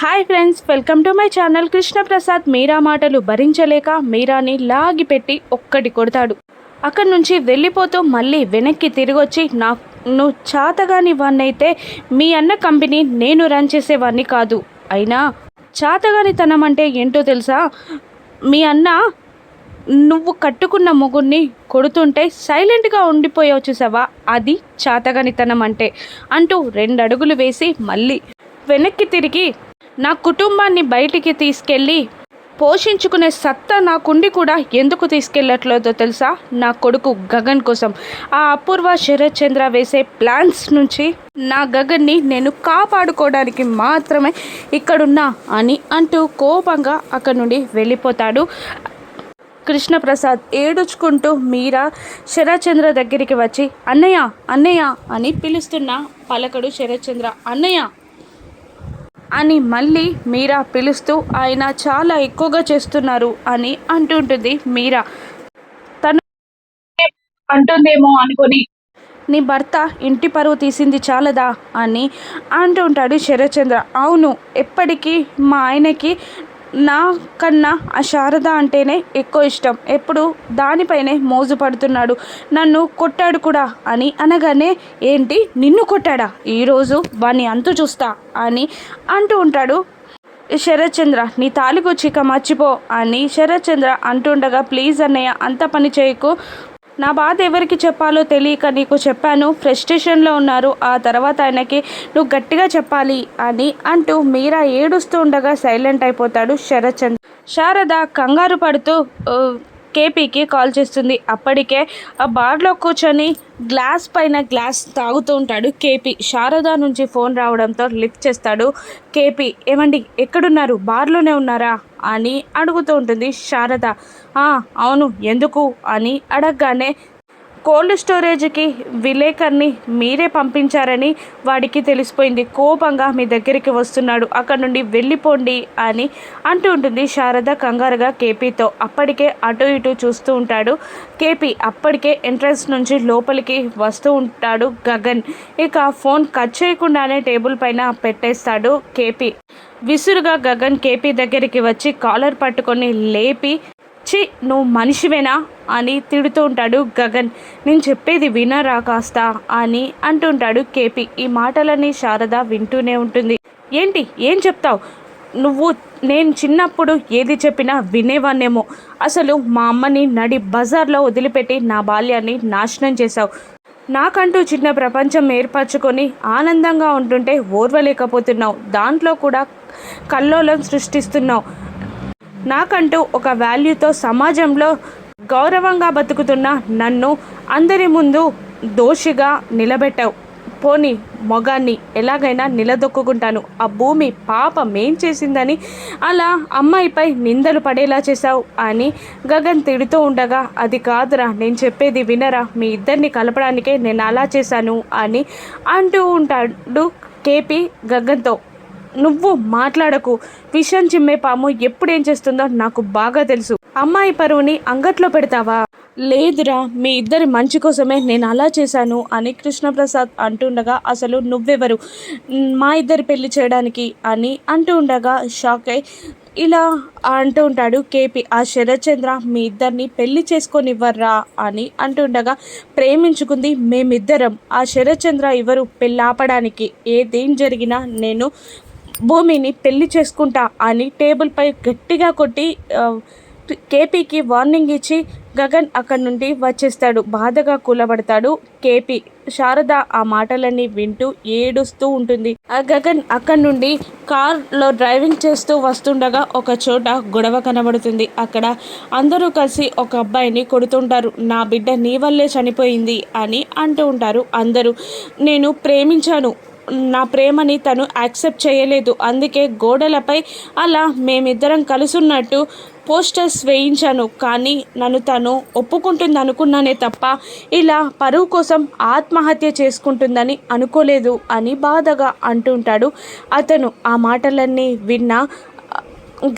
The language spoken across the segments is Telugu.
Hi friends welcome to my channel Krishnaprasad. Meera మాటలు భరించలేక మీరాని లాగి పెట్టి ఒక్కటి కొడతాడు. అక్కడి నుంచి వెళ్ళిపోతూ మళ్ళీ వెనక్కి తిరిగొచ్చి నాకు నువ్వు చాతగాని వాన్నైతే మీ అన్న కంపెనీ నేను రన్ చేసేవాడిని కాదు. అయినా చాతగానితనం అంటే ఏంటో తెలుసా? మీ అన్న నువ్వు కట్టుకున్న మొగుడిని కొడుతుంటే సైలెంట్గా ఉండిపోయావు చూసావా? అది చాతగానితనం అంటే అంటూ రెండు అడుగులు వేసి మళ్ళీ వెనక్కి తిరిగి నా కుటుంబాన్ని బయటికి తీసుకెళ్ళి పోషించుకునే సత్తా నాకుండి కూడా ఎందుకు తీసుకెళ్ళట్లేదో తెలుసా? నా కొడుకు గగన్ కోసం. ఆ అపూర్వ శరత్ చంద్ర వేసే ప్లాన్స్ నుంచి నా గగన్ని నేను కాపాడుకోవడానికి మాత్రమే ఇక్కడున్నా అని అంటూ కోపంగా అక్కడి నుండి వెళ్ళిపోతాడు. కృష్ణప్రసాద్ ఏడుచుకుంటూ మీరా శరత్చంద్ర దగ్గరికి వచ్చి అన్నయ్య అన్నయ్య అని పిలుస్తున్న పలకడు శరత్చంద్ర అన్నయ్య అని మళ్ళీ మీరా పిలుస్తూ ఆయన చాలా ఎక్కువగా చేస్తున్నారు అని అంటుంటుంది మీరా. తను అంటుందేమో అనుకొని. నీ భర్త ఇంటి పరువు తీసింది చాలదా అని అంటుంటాడు శరత్చంద్ర. అవును ఎప్పటికీ మా ఆయనకి నా కన్నా ఆ శారద అంటేనే ఎక్కువ ఇష్టం. ఎప్పుడు దానిపైనే మోజు పడుతున్నాడు. నన్ను కొట్టాడు కూడా అని అనగానే ఏంటి? నిన్ను కొట్టాడా? ఈరోజు వాణ్ణి అంతు చూస్తా అని అంటూ ఉంటాడు. శరత్చంద్ర నీ తాలికొచ్చిక మర్చిపో అని శరత్చంద్ర అంటుండగా ప్లీజ్ అన్నయ్య అంత పని చేయకు. నా బాధ ఎవరికి చెప్పాలో తెలియక నీకు చెప్పాను. ఫ్రస్ట్రేషన్లో ఉన్నారు. ఆ తర్వాత ఆయనకి నువ్వు గట్టిగా చెప్పాలి అని అంటూ మీరా ఏడుస్తూ ఉండగా సైలెంట్ అయిపోతాడు శరత్చంద్ర శారద కంగారు పడుతూ కేపీకి కాల్ చేస్తుంది. అప్పటికే ఆ బార్లో కూర్చొని గ్లాస్ పైన గ్లాస్ తాగుతూ ఉంటాడు కేపీ. శారద నుంచి ఫోన్ రావడంతో లిఫ్ట్ చేస్తాడు కేపీ. ఏమండి ఎక్కడున్నారు? బార్లోనే ఉన్నారా? అని అడుగుతూ ఉంటుంది శారద. అవును. ఎందుకు? అని అడగగానే కోల్డ్ స్టోరేజ్కి విలేకర్ని మీరే పంపించారని వాడికి తెలిసిపోయింది. కోపంగా మీ దగ్గరికి వస్తున్నాడు. అక్కడ నుండి వెళ్ళిపోండి అని అంటూ ఉంటుంది శారద కంగారుగా కేపీతో. అప్పటికే అటు ఇటు చూస్తూ ఉంటాడు. కేపీ అప్పటికే ఎంట్రన్స్ నుంచి లోపలికి వస్తూ ఉంటాడు గగన్. ఇక ఫోన్ కట్ చేయకుండానే టేబుల్ పైన పెట్టేస్తాడు కేపీ. విసురుగా గగన్ కేపీ దగ్గరికి వచ్చి కాలర్ పట్టుకొని లేపి వచ్చి నువ్వు మనిషివేనా? అని తిడుతూ ఉంటాడు గగన్. నేను చెప్పేది వినరా కాస్త అని అంటుంటాడు కేపీ. ఈ మాటలన్నీ శారద వింటూనే ఉంటుంది. ఏంటి? ఏం చెప్తావు? నువ్వు నేను చిన్నప్పుడు ఏది చెప్పినా వినేవాన్నేమో. అసలు మా అమ్మని నడి బజార్లో వదిలిపెట్టి నా బాల్యాన్ని నాశనం చేశావు. నాకంటూ చిన్న ప్రపంచం ఏర్పరచుకొని ఆనందంగా ఉంటుంటే ఓర్వలేకపోతున్నావు. దాంట్లో కూడా కల్లోలం సృష్టిస్తున్నావు. నాకంటూ ఒక వాల్యూతో సమాజంలో గౌరవంగా బతుకుతున్న నన్ను అందరి ముందు దోషిగా నిలబెట్టావు. పోని మొగాన్ని ఎలాగైనా నిలదొక్కుంటాను ఆ భూమి పాపం ఏం చేసిందని అలా అమ్మాయిపై నిందలు పడేలా చేశావు అని గగన్ తిడుతూ ఉండగా అది కాదురా నేను చెప్పేది వినరా మీ ఇద్దరిని కలపడానికే నేను అలా చేశాను అని అంటూ ఉంటాడు కేపీ గగన్తో. నువ్వు మాట్లాడకు. విషం చిమ్మే పాము ఎప్పుడేం చేస్తుందో నాకు బాగా తెలుసు. అమ్మాయి పరువుని అంగట్లో పెడతావా? లేదురా మీ ఇద్దరి మంచి కోసమే నేను అలా చేశాను అని కృష్ణప్రసాద్ అంటుండగా అసలు నువ్వెవరు? మా ఇద్దరి పెళ్ళి చేయడానికి అని అంటూ ఉండగా షాక్ అయి ఇలా అంటూ ఉంటాడు కేపీ. ఆ శరత్చంద్ర మీ ఇద్దరిని పెళ్ళి చేసుకొనివ్వర్రా అని అంటుండగా ప్రేమించుకుంది మేమిద్దరం. ఆ శరత్చంద్ర ఎవరు పెళ్ళి ఆపడానికి ఏదేం జరిగినా నేను భూమిని పెళ్ళి చేసుకుంటా అని టేబుల్పై గట్టిగా కొట్టి కేపీకి వార్నింగ్ ఇచ్చి గగన్ అక్కడి నుండి వచ్చేస్తాడు. బాధగా కూలబడతాడు కేపీ. శారద ఆ మాటలన్నీ వింటూ ఏడుస్తూ ఉంటుంది. ఆ గగన్ అక్కడి నుండి కార్లో డ్రైవింగ్ చేస్తూ వస్తుండగా ఒక చోట గొడవ కనబడుతుంది. అక్కడ అందరూ కలిసి ఒక అబ్బాయిని కొడుతుంటారు. నా బిడ్డ నీ వల్లే చనిపోయింది అని అంటూ ఉంటారు అందరూ. నేను ప్రేమించాను. నా ప్రేమని తను యాక్సెప్ట్ చేయలేదు. అందుకే గోడలపై అలా మేమిద్దరం కలుసున్నట్టు పోస్టర్స్ వేయించాను. కానీ నన్ను తను ఒప్పుకుంటుంది అనుకున్నానే తప్ప ఇలా పరువు కోసం ఆత్మహత్య చేసుకుంటుందని అనుకోలేదు అని బాధగా అంటుంటాడు. అతను ఆ మాటలన్నీ విన్న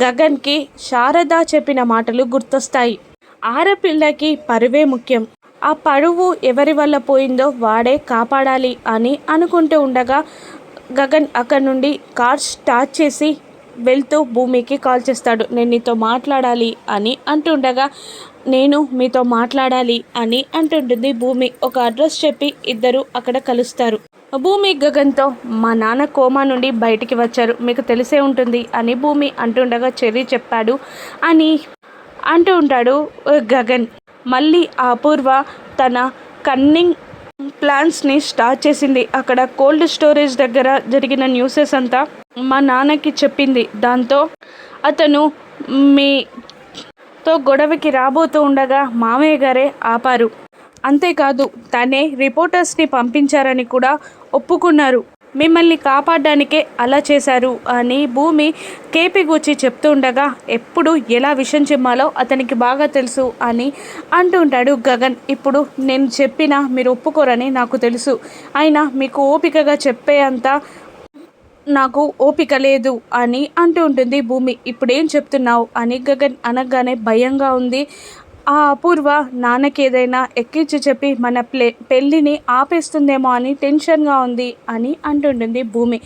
గగన్కి శారద చెప్పిన మాటలు గుర్తొస్తాయి. ఆడపిల్లకి పరువే ముఖ్యం. ఆ పరువు ఎవరి వల్ల పోయిందో వాడే కాపాడాలి అని అనుకుంటూ ఉండగా గగన్ అక్కడి నుండి కార్ స్టార్ట్ చేసి వెళ్తూ భూమికి కాల్ చేస్తాడు. నేను నీతో మాట్లాడాలి అని అంటుండగా నేను మీతో మాట్లాడాలి అని అంటుంటుంది భూమి. ఒక అడ్రస్ చెప్పి ఇద్దరు అక్కడ కలుస్తారు. భూమి గగన్తో మా నాన్న కోమా నుండి బయటికి వచ్చారు. మీకు తెలిసే ఉంటుంది అని భూమి అంటుండగా చెర్రీ చెప్పాడు అని అంటూ ఉంటాడు గగన్. మళ్ళీ అపూర్వ తన కన్నింగ్ ప్లాన్స్ని స్టార్ట్ చేసింది. అక్కడ కోల్డ్ స్టోరేజ్ దగ్గర జరిగిన న్యూసెస్ అంతా మా నాన్నకి చెప్పింది. దాంతో అతను మీతో గొడవకి రాబోతూ ఉండగా మామయ్య గారే ఆపారు. అంతేకాదు తనే రిపోర్టర్స్ని పంపించారని కూడా ఒప్పుకున్నారు. మిమ్మల్ని కాపాడడానికే అలా చేశారు అని భూమి కేపీ గూచి చెప్తూ ఉండగా ఎప్పుడు ఎలా విషం చెమ్మాలో అతనికి బాగా తెలుసు అని అంటూ ఉంటాడు గగన్. ఇప్పుడు నేను చెప్పినా మీరు ఒప్పుకోరని నాకు తెలుసు. అయినా మీకు ఓపికగా చెప్పే అంత నాకు ఓపిక లేదు అని అంటూ ఉంటుంది భూమి. ఇప్పుడు ఏం చెప్తున్నావు? అని గగన్ అనగానే భయంగా ఉంది. ఆ అపూర్వ నాన్నకి ఏదైనా ఎక్కించి చెప్పి మన ప్లే పెళ్ళిని ఆపేస్తుందేమో అని టెన్షన్గా ఉంది అని అంటుంటుంది భూమి.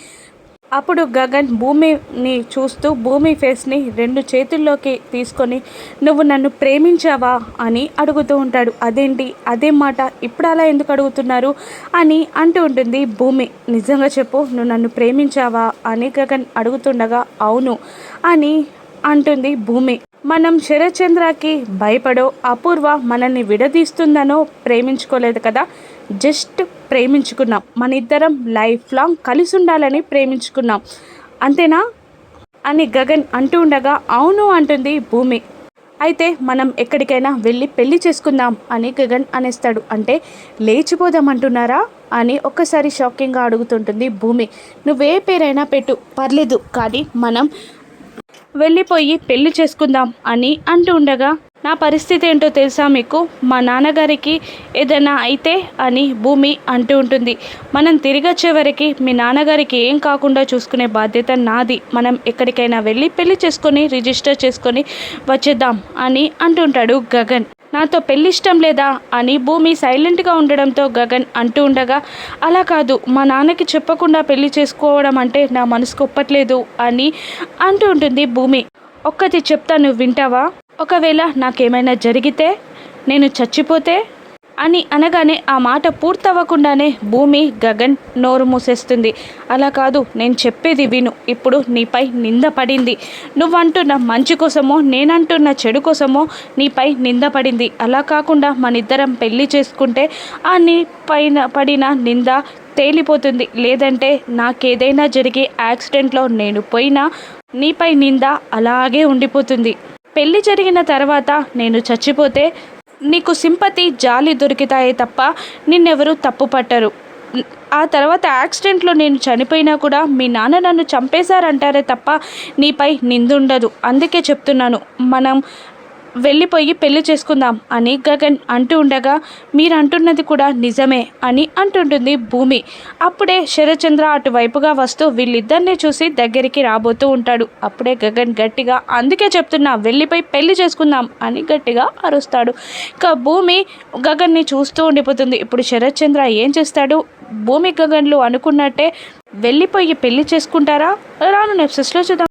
అప్పుడు గగన్ భూమిని చూస్తూ భూమి ఫేస్ని రెండు చేతుల్లోకి తీసుకొని నువ్వు నన్ను ప్రేమించావా? అని అడుగుతూ ఉంటాడు. అదేంటి? అదే మాట? ఇప్పుడు అలా ఎందుకు అడుగుతున్నారు? అని అంటూ ఉంటుంది భూమి. నిజంగా చెప్పు నువ్వు నన్ను ప్రేమించావా? అని గగన్ అడుగుతుండగా అవును అని అంటుంది భూమి. మనం శరచంద్రకి భయపడో అపూర్వ మనల్ని విడదీస్తుందనో ప్రేమించుకోలేదు కదా? జస్ట్ ప్రేమించుకున్నాం. మన ఇద్దరం లైఫ్ లాంగ్ కలిసి ఉండాలని ప్రేమించుకున్నాం. అంతేనా? అని గగన్ అంటూ ఉండగా అవును అంటుంది భూమి. అయితే మనం ఎక్కడికైనా వెళ్ళి పెళ్ళి చేసుకుందాం అని గగన్ అనేస్తాడు. అంటే లేచిపోదాం అంటున్నారా? అని ఒక్కసారి షాకింగ్గా అడుగుతుంటుంది భూమి. నువ్వే పేరైనా పెట్టు. పర్లేదు కానీ మనం వెళ్ళిపోయి పెళ్ళి చేసుకుందాం అని అంటూ ఉండగా నా పరిస్థితి ఏంటో తెలుసా మీకు? మా నాన్నగారికి ఏదైనా అయితే అని భూమి అంటూ ఉంటుంది. మనం తిరిగి వచ్చే వరకు మీ నాన్నగారికి ఏం కాకుండా చూసుకునే బాధ్యత నాది. మనం ఎక్కడికైనా వెళ్ళి పెళ్ళి చేసుకొని రిజిస్టర్ చేసుకొని వచ్చేద్దాం అని అంటుంటాడు గగన్. నాతో పెళ్ళి ఇష్టం లేదా అని భూమి సైలెంట్గా ఉండడంతో గగన్ అంటూ ఉండగా అలా కాదు మా నాన్నకి చెప్పకుండా పెళ్ళి చేసుకోవడం అంటే నా మనసుకు ఒప్పట్లేదు అని అంటూ ఉంటుంది భూమి. ఒక్కటి చెప్తా నువ్వు వింటావా? ఒకవేళ నాకేమైనా జరిగితే నేను చచ్చిపోతే అని అనగానే ఆ మాట పూర్తవ్వకుండానే భూమి గగన్ నోరు మూసేస్తుంది. అలా కాదు నేను చెప్పేది విను. ఇప్పుడు నీపై నింద పడింది. నువ్వంటున్న మంచి కోసమో నేనంటున్న చెడు కోసమో నీపై నింద పడింది. అలా కాకుండా మన ఇద్దరం పెళ్ళి చేసుకుంటే ఆ నీ పైన పడిన నింద తేలిపోతుంది. లేదంటే నాకేదైనా జరిగే యాక్సిడెంట్లో నేను పోయినా నీపై నింద అలాగే ఉండిపోతుంది. పెళ్ళి జరిగిన తర్వాత నేను చచ్చిపోతే నీకు సింపతి జాలి దొరికితాయే తప్ప నిన్నెవరూ తప్పు పట్టరు ఆ తర్వాత యాక్సిడెంట్లో నేను చనిపోయినా కూడా మీ నాన్న నన్ను చంపేశారంటారే తప్ప నీపై నిందుండదు. అందుకే చెప్తున్నాను మనం వెళ్ళిపోయి పెళ్ళి చేసుకుందాం అని గగన్ అంటూ ఉండగా మీరు అంటున్నది కూడా నిజమే అని అంటుంటుంది భూమి. అప్పుడే శరచంద్ర అటువైపుగా వస్తూ వీళ్ళిద్దరిని చూసి దగ్గరికి రాబోతూ ఉంటాడు. అప్పుడే గగన్ గట్టిగా అందుకే చెప్తున్నా వెళ్ళిపోయి పెళ్ళి చేసుకుందాం అని గట్టిగా అరుస్తాడు. ఇక భూమి గగన్ని చూస్తూ ఉండిపోతుంది. ఇప్పుడు శరత్చంద్ర ఏం చేస్తాడు? భూమి గగన్లు అనుకున్నట్టే వెళ్ళిపోయి పెళ్ళి చేసుకుంటారా? రాను నెప్సెస్లో చూద్దాం.